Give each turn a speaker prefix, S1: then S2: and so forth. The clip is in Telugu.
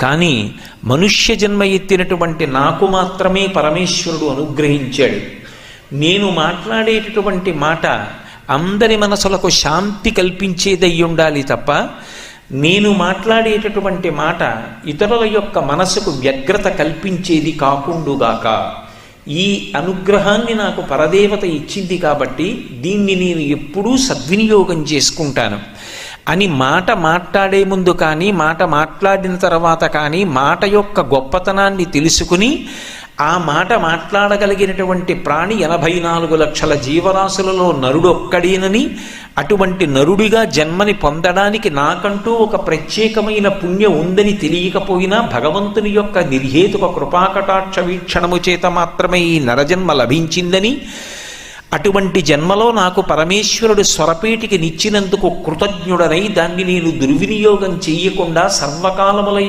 S1: కానీ మనుష్య జన్మ ఎత్తినటువంటి నాకు మాత్రమే పరమేశ్వరుడు అనుగ్రహించాడు. నేను మాట్లాడేటటువంటి మాట అందరి మనసులకు శాంతి కల్పించేదై ఉండాలి తప్ప నేను మాట్లాడేటటువంటి మాట ఇతరుల యొక్క మనసుకు వ్యగ్రత కల్పించేది కాకుండుగాక. ఈ అనుగ్రహాన్ని నాకు పరదేవత ఇచ్చింది కాబట్టి దీన్ని నేను ఎప్పుడూ సద్వినియోగం చేసుకుంటాను. అని మాట మాట్లాడే ముందు కానీ మాట మాట్లాడిన తర్వాత కానీ మాట యొక్క గొప్పతనాన్ని తెలుసుకుని ఆ మాట మాట్లాడగలిగినటువంటి ప్రాణి ఎనభై నాలుగు లక్షల జీవరాశులలో నరుడొక్కడేనని అటువంటి నరుడిగా జన్మని పొందడానికి నాకంటూ ఒక ప్రత్యేకమైన పుణ్యం ఉందని తెలియకపోయినా భగవంతుని యొక్క నిర్హేతుక కృపాకటాక్ష వీక్షణము చేత మాత్రమే ఈ నరజన్మ లభించిందని అటువంటి జన్మలో నాకు పరమేశ్వరుడు స్వరపేటికి నిచ్చినందుకు కృతజ్ఞుడనై దాన్ని నేను దుర్వినియోగం చేయకుండా సర్వకాలములై